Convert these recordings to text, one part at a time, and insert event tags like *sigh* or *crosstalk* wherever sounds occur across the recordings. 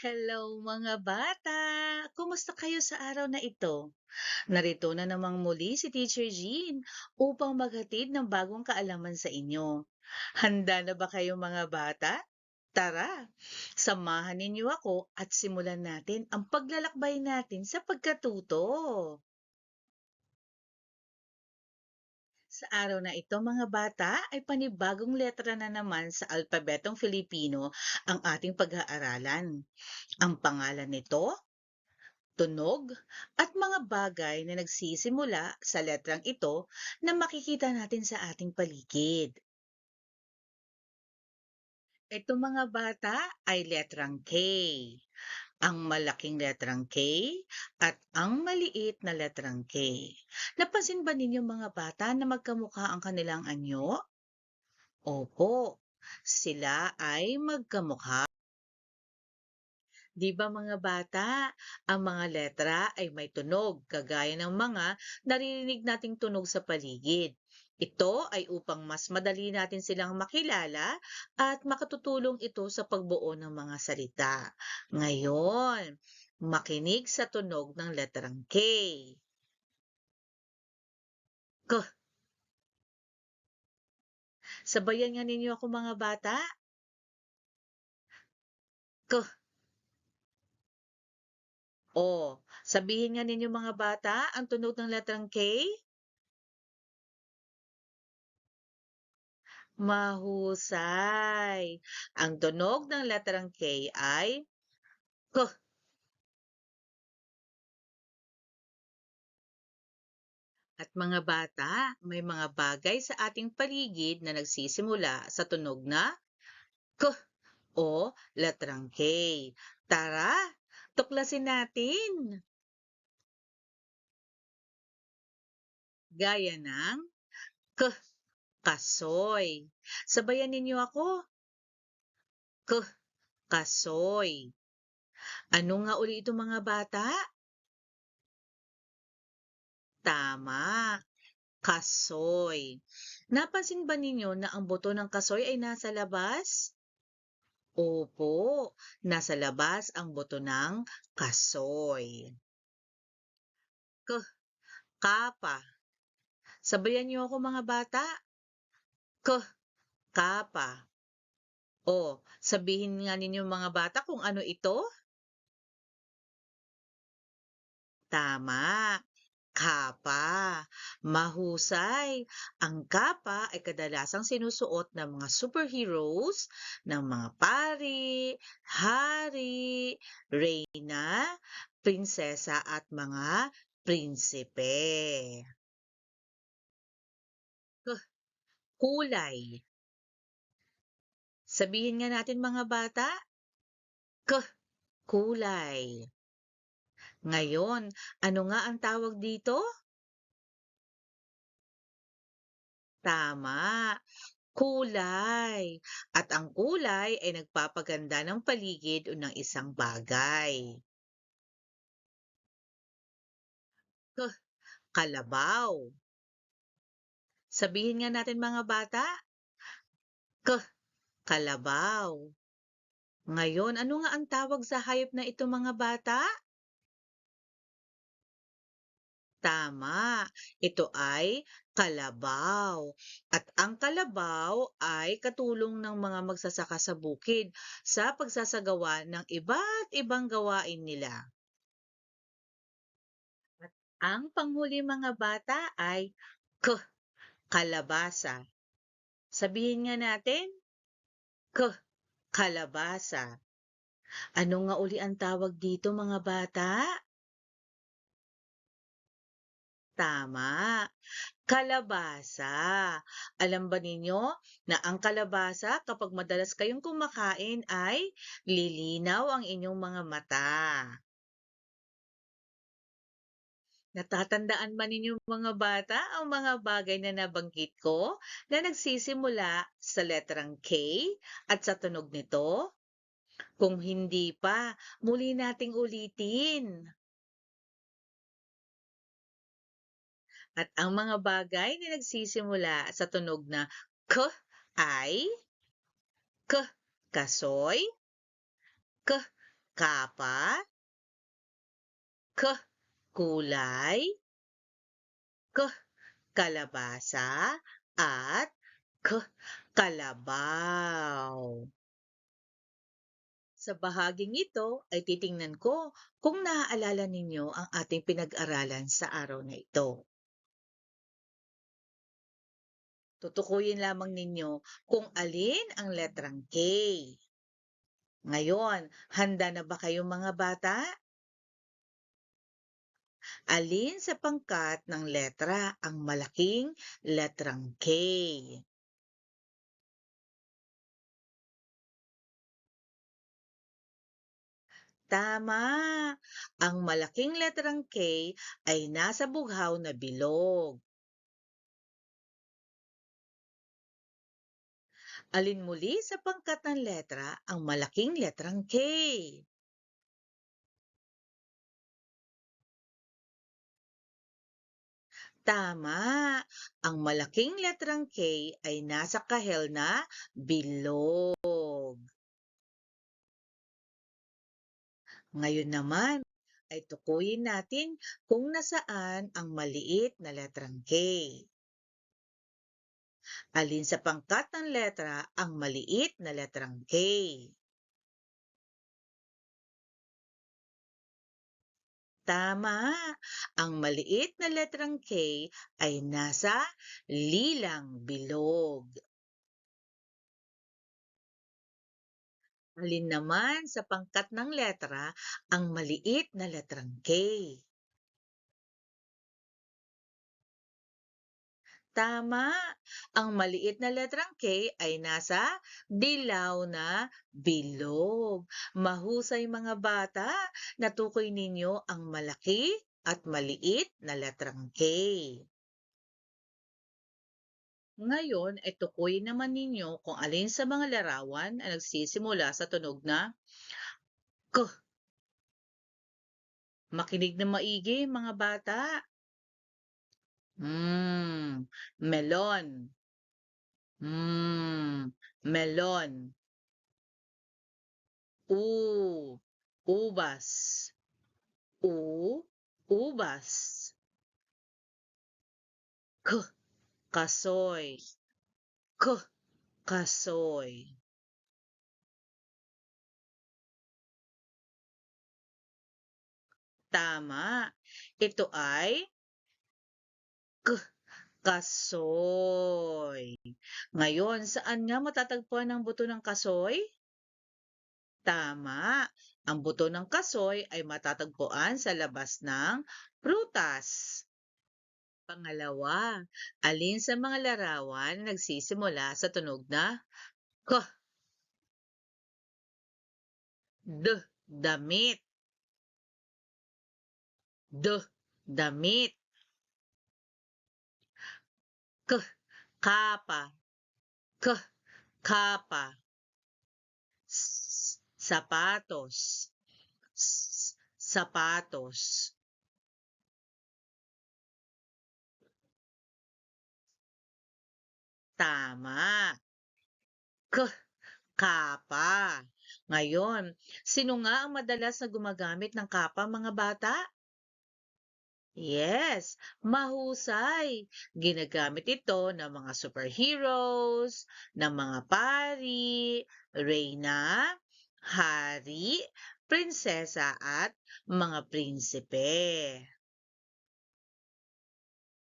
Hello mga bata! Kumusta kayo sa araw na ito? Narito na namang muli si Teacher Jean upang maghatid ng bagong kaalaman sa inyo. Handa na ba kayo mga bata? Tara, samahan ninyo ako at simulan natin ang paglalakbay natin sa pagkatuto. Sa araw na ito mga bata ay panibagong letra na naman sa alpabetong Filipino ang ating pag-aaralan. Ang pangalan nito, tunog, at mga bagay na nagsisimula sa letrang ito na makikita natin sa ating paligid. Ito mga bata ay letrang K. Ang malaking letrang K at ang maliit na letrang K. Napansin ba ninyo mga bata na magkamukha ang kanilang anyo? Opo, sila ay magkamukha. Di ba mga bata, ang mga letra ay may tunog kagaya ng mga naririnig nating tunog sa paligid. Ito ay upang mas madali natin silang makilala at makatutulong ito sa pagbuo ng mga salita. Ngayon, makinig sa tunog ng letrang K. K. Sabayan nga ninyo ako mga bata. K. O, sabihin nga ninyo mga bata ang tunog ng letrang K. Mahusay. Ang tunog ng letrang K ay K. At mga bata, may mga bagay sa ating paligid na nagsisimula sa tunog na K o letrang K. Tara, tuklasin natin. Gaya ng K, kasoy. Sabayan ninyo ako. K, kasoy. Ano nga uli ito mga bata? Tama, kasoy. Napansin ba ninyo na ang buto ng kasoy ay nasa labas? Opo, nasa labas ang buto ng kasoy. K, kapa. Sabayan niyo ako mga bata. K, kapa. O, sabihin nga ninyo mga bata kung ano ito? Tama, kapa. Mahusay. Ang kapa ay kadalasang sinusuot ng mga superheroes, ng mga pari, hari, reyna, prinsesa at mga prinsipe. Kulay. Sabihin nga natin mga bata. K, kulay. Ngayon, ano nga ang tawag dito? Tama, kulay. At ang kulay ay nagpapaganda ng paligid o ng isang bagay. K, kalabaw. Sabihin nga natin mga bata. K, kalabaw. Ngayon, ano nga ang tawag sa hayop na ito mga bata? Tama, ito ay kalabaw. At ang kalabaw ay katulong ng mga magsasaka sa bukid sa pagsasagawa ng iba't ibang gawain nila. At ang panghuli mga bata ay K, kalabasa. Sabihin nga natin, K, kalabasa. Ano nga uli ang tawag dito mga bata? Tama, kalabasa. Alam ba ninyo na ang kalabasa kapag madalas kayong kumakain ay lilinaw ang inyong mga mata? Natatandaan ba ninyo mga bata ang mga bagay na nabanggit ko na nagsisimula sa letrang K at sa tunog nito? Kung hindi pa, muli nating ulitin. At ang mga bagay na nagsisimula sa tunog na K ay K, kasoy, K, kapa, k, kulay, k, kalabasa, at k, kalabaw. Sa bahaging ito ay titingnan ko kung naaalala ninyo ang ating pinag-aralan sa araw na ito. Tutukuyin lamang ninyo kung alin ang letrang K. Ngayon, handa na ba kayo mga bata? Alin sa pangkat ng letra ang malaking letrang K? Tama! Ang malaking letrang K ay nasa bughaw na bilog. Alin muli sa pangkat ng letra ang malaking letrang K? Tama! Ang malaking letrang K ay nasa kahel na bilog. Ngayon naman ay tukuyin natin kung nasaan ang maliit na letrang K. Alin sa pangkat ng letra ang maliit na letrang K? Tama! Ang maliit na letrang K ay nasa lilang bilog. Alin naman sa pangkat ng letra ang maliit na letrang K? Tama! Ang maliit na letrang K ay nasa dilaw na bilog. Mahusay mga bata, natukoy ninyo ang malaki at maliit na letrang K. Ngayon ay tukuyin naman ninyo kung alin sa mga larawan ang nagsisimula sa tunog na K. Makinig na maigi mga bata. Mm, melon. Mm, melon. U, ubas. U, ubas. K, kasoy. K, kasoy. Tama. Ito ay kasoy. Ngayon, saan nga matatagpuan ang buto ng kasoy? Tama. Ang buto ng kasoy ay matatagpuan sa labas ng prutas. Pangalawa, alin sa mga larawan nagsisimula sa tunog na K? D, damit. D, damit. K, kapa. K, kapa. S, sapatos. S, sapatos. Tama. K, kapa. Ngayon, sino nga ang madalas na gumagamit ng kapa mga bata? Yes, mahusay. Ginagamit ito ng mga superheroes, ng mga pari, reyna, hari, prinsesa at mga prinsipe.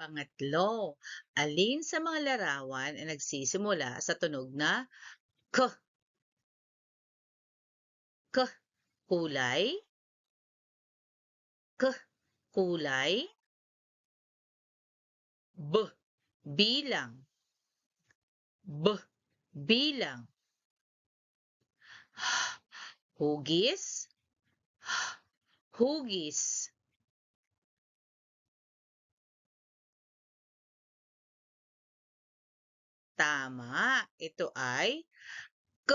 Pangatlo, alin sa mga larawan ay nagsisimula sa tunog na K? K, kulay. K, kulay. B, bilang. B, bilang. *sighs* Hugis. *sighs* Hugis. Tama. Ito ay K,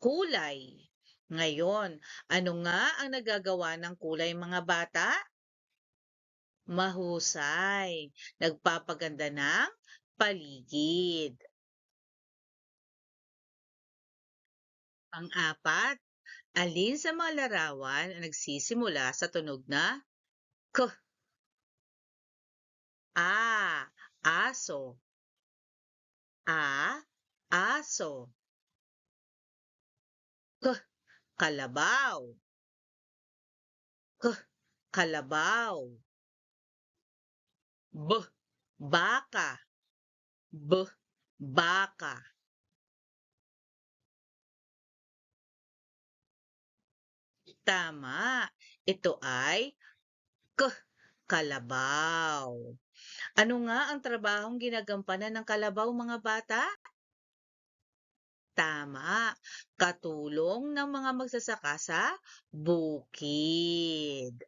kulay. Ngayon, ano nga ang nagagawa ng kulay mga bata? Mahusay. Nagpapaganda ng paligid. Pang-apat, Alin sa mga larawan ang nagsisimula sa tunog na k? A, aso. A, aso. K, kalabaw. K, kalabaw. B, baka. B, baka. Tama, ito ay k, kalabaw. Ano nga ang trabahong ginagampanan ng kalabaw, mga bata? Tama, katulong ng mga magsasaka sa bukid.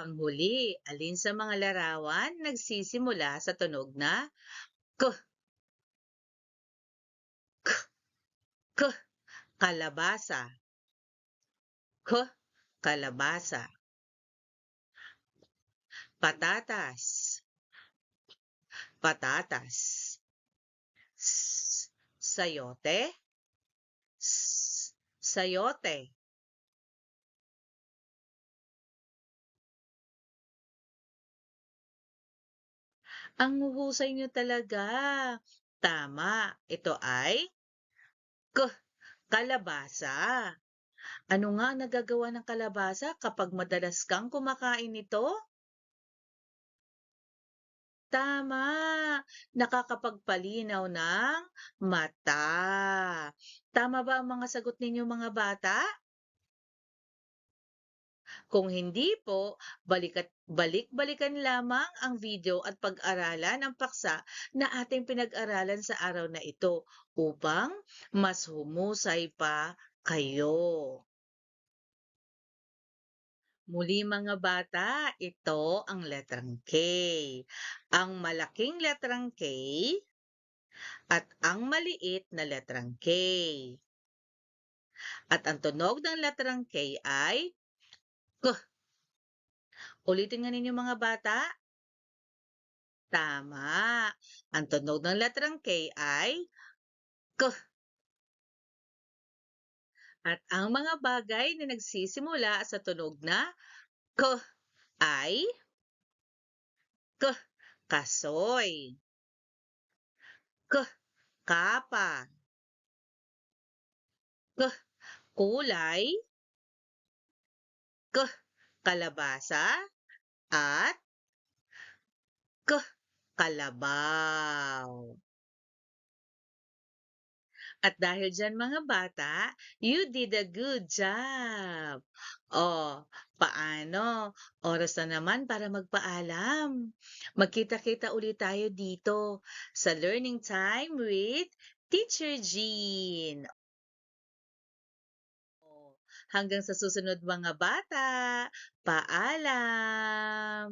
Panghuli, alin sa mga larawan nagsisimula sa tunog na k? K, k, kalabasa. K, kalabasa. Patatas. Patatas. S, sayote. S, sayote. Ang huhusay niyo talaga. Tama, ito ay k, kalabasa. Ano nga nagagawa ng kalabasa kapag madalas kang kumakain nito? Tama, nakakapagpalinaw ng mata. Tama ba ang mga sagot ninyo mga bata? Kung hindi po, balikat balik-balikan lamang ang video at pag-aralan ang paksa na ating pinag-aralan sa araw na ito upang mas humusay pa kayo. Muli mga bata, ito ang letrang K. Ang malaking letrang K at ang maliit na letrang K. At ang tunog ng letrang K ay K. Ulitin nga ninyo mga bata. Tama. Ang tunog ng letrang K ay K. At ang mga bagay na nagsisimula sa tunog na K ay K. Kasoy. K. Kapa. K. Kulay. K. Kalabasa. At K. Kalabaw. At dahil dyan mga bata, you did a good job. Oh, paano? Oras na naman para magpaalam. Magkita-kita ulit tayo dito sa Learning Time with Teacher Jean. Hanggang sa susunod mga bata, paalam!